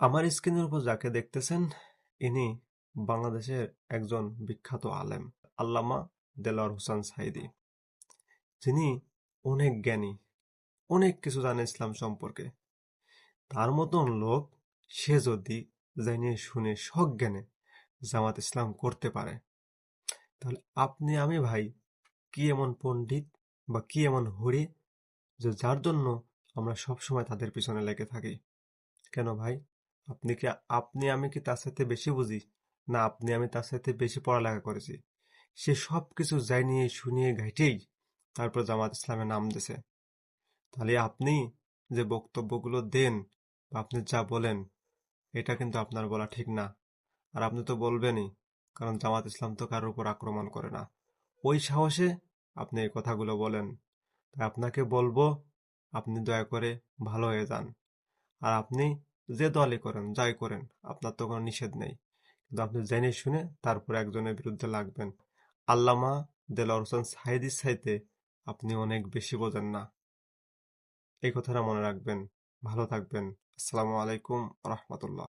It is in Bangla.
আমার স্ক্রিনের উপর যাকে দেখতেছেন, ইনি বাংলাদেশের একজন বিখ্যাত আলেম, আল্লামা দেলোয়ার হোসেন সাইদি যিনি অনেক জ্ঞানী, অনেক কিছু জানে ইসলাম সম্পর্কে। তার মতন লোক সে যদি জেনে শুনে সজ্ঞানে জামাত ইসলাম করতে পারে, তাহলে আপনি, আমি ভাই, কি এমন পণ্ডিত বা কি এমন হরি যে যার জন্য আমরা সব সময় তাদের পিছনে লেগে থাকি? কেন ভাই? আপনি কি, আপনি আমি কি তার সাথে বেশি বুঝি? না, আপনি আমি তার সাথে বেশি পড়ালেখা করেছি। সে সব কিছু জানিয়ে, শুনিয়ে ঘাইটেই তারপর জামাত ইসলামের নাম দিছে। তাহলে আপনি যে বক্তব্যগুলো দেন বা আপনি যা বলেন, এটা কিন্তু আপনার বলা ঠিক না। আর আপনি তো বলবেনই, কারণ জামাত ইসলাম তো কারোর উপর আক্রমণ করে না। ওই সাহসে আপনি এই কথাগুলো বলেন। তাই আপনাকে বলব, আপনি দয়া করে ভালো হয়ে যান। আর আপনি যে দলই করেন, যাই করেন, আপনার তো কোনো নিষেধ নেই। কিন্তু আপনি জেনে শুনে তারপর একজনের বিরুদ্ধে লাগবেন। আল্লামা দেলা হোসেন সাইদির সাইতে আপনি অনেক বেশি বোঝেন না। এই কথাটা মনে রাখবেন। ভালো থাকবেন। আসসালামু আলাইকুম রহমতুল্লাহ।